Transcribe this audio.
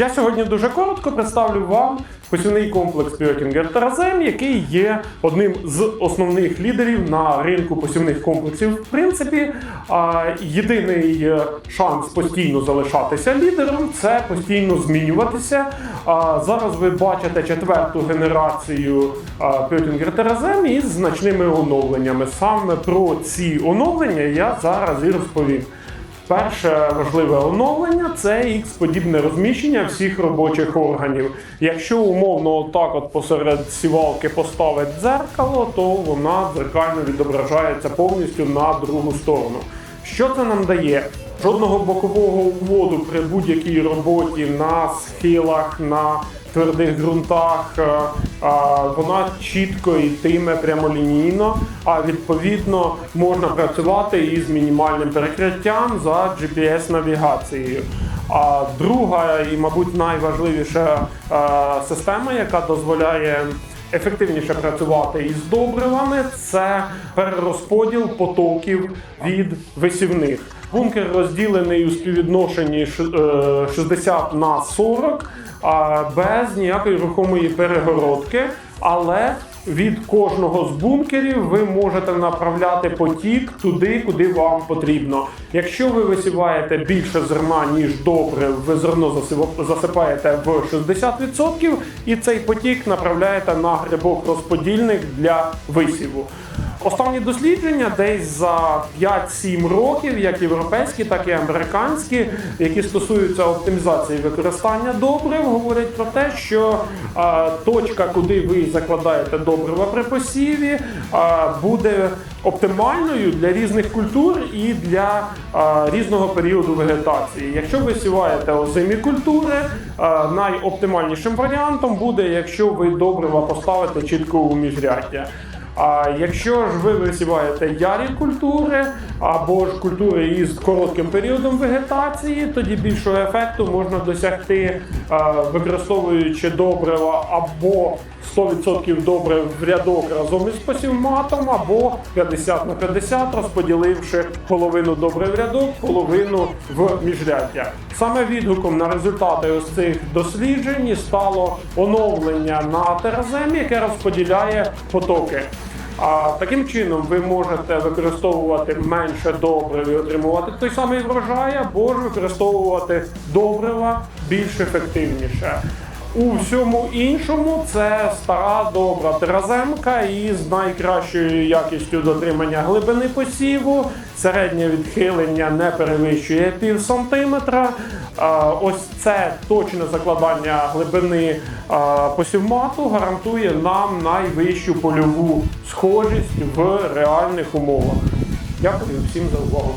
Я сьогодні дуже коротко представлю вам посівний комплекс Пьотінгер Таразем, який є одним з основних лідерів на ринку посівних комплексів. В принципі, єдиний е, шанс постійно залишатися лідером це постійно змінюватися. Зараз ви бачите четверту генерацію Пьотінгер Таразем із значними оновленнями. Саме про ці оновлення я зараз і розповім. Перше важливе оновлення це X-подібне розміщення всіх робочих органів. Якщо умовно отак от посеред сівалки поставить дзеркало, то вона дзеркально відображається повністю на другу сторону. Що це нам дає? Жодного бокового уводу при будь-якій роботі на схилах, на твердих ґрунтах, е, вона чітко йтиме прямолінійно, а відповідно можна працювати із мінімальним перекриттям за GPS-навігацією. А друга і, мабуть, найважливіша е, система, яка дозволяє ефективніше працювати із добривами, це перерозподіл потоків від висівних. Бункер розділений у співвідношенні ш- е, 60 на 40, а без ніякої рухомої перегородки, але від кожного з бункерів ви можете направляти потік туди, куди вам потрібно. Якщо ви висіваєте більше зерна, ніж добре, ви зерно засипаєте в 60% і цей потік направляєте на грибок розподільник для висіву. Останні дослідження десь за 5-7 років, як європейські, так і американські, які стосуються оптимізації використання добрив, говорять про те, що точка, куди ви закладаєте добрива при посіві, буде оптимальною для різних культур і для різного періоду вегетації. Якщо ви сіваєте озимі культури, найоптимальнішим варіантом буде, якщо ви добрива поставите чітко у міжряддя. А якщо ж ви висіваєте ярі культури або ж культури із коротким періодом вегетації, тоді більшого ефекту можна досягти е, використовуючи добрива або 100% добрив в рядок разом із посівматом, або 50 на 50, розподіливши половину добрив в рядок, половину в міжряддя. Саме відгуком на результати ось цих досліджень стало оновлення на тераземі, яке розподіляє потоки. А таким чином ви можете використовувати менше добрив і отримувати той самий врожай, або ж використовувати добрива більш ефективніше. У всьому іншому це стара добра тераземка із найкращою якістю дотримання глибини посіву. Середнє відхилення не перевищує пів сантиметра. Ось це точне закладання глибини посівмату гарантує нам найвищу польову схожість в реальних умовах. Дякую всім за увагу.